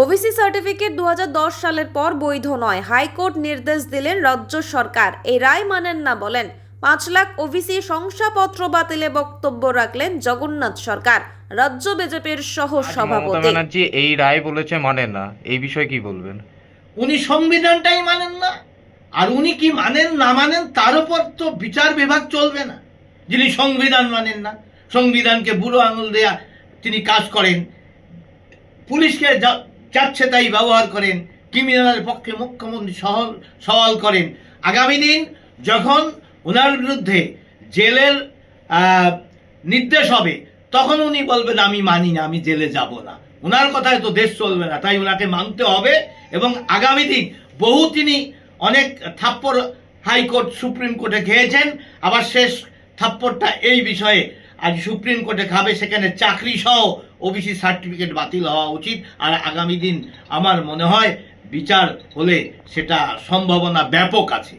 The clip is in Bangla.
ওবিসি সার্টিফিকেট দু সালের পর বৈধ নয়। হাইকোর্ট নির্দেশ দিলেন রাজ্য সরকার। এই রায় মানেন না বলেন পাঁচ লাখ ওবিসি শংসাপত্র বাতিলে বক্তব্য রাখলেন জগন্নাথ সরকার। রাজ্য বিজেপির সহ সভাপতি। ব্যানার্জি এই রায় বলেছে মানেন না। এই বিষয়ে কি বলবেন? উনি সংবিধানটাই মানেন না। আর উনি কি মানেন না মানেন তার উপর তো বিচার বিভাগ চলবে না। যিনি সংবিধান মানেন না সংবিধানকে বুড়ো আঙুল দেয়া তিনি কাজ করেন। পুলিশকে যাচ্ছে তাই ব্যবহার করেন ক্রিমিনালের পক্ষে মুখ্যমন্ত্রী সহল, সওয়াল করেন। আগামী দিন যখন ওনার বিরুদ্ধে জেলের নির্দেশ হবে, তখন উনি বলবেন, আমি মানি না, আমি জেলে যাব না। ওনার কথায় তো দেশ চলবে না, তাই ওনাকে মানতে হবে এবং আগামী দিন বহু তিনি অনেক থাপ্পড় হাইকোর্ট, সুপ্রিম কোর্টে খেয়েছেন। আবার শেষ থাপ্পড়টা এই বিষয়ে আজ সুপ্রিম কোর্টে খাবে, সেখানে চাকরি সহ ওবিসি সার্টিফিকেট বাতিল হওয়া উচিত। আর আগামী দিন আমার মনে হয় বিচার হলে সেটা সম্ভাবনা ব্যাপক আছে।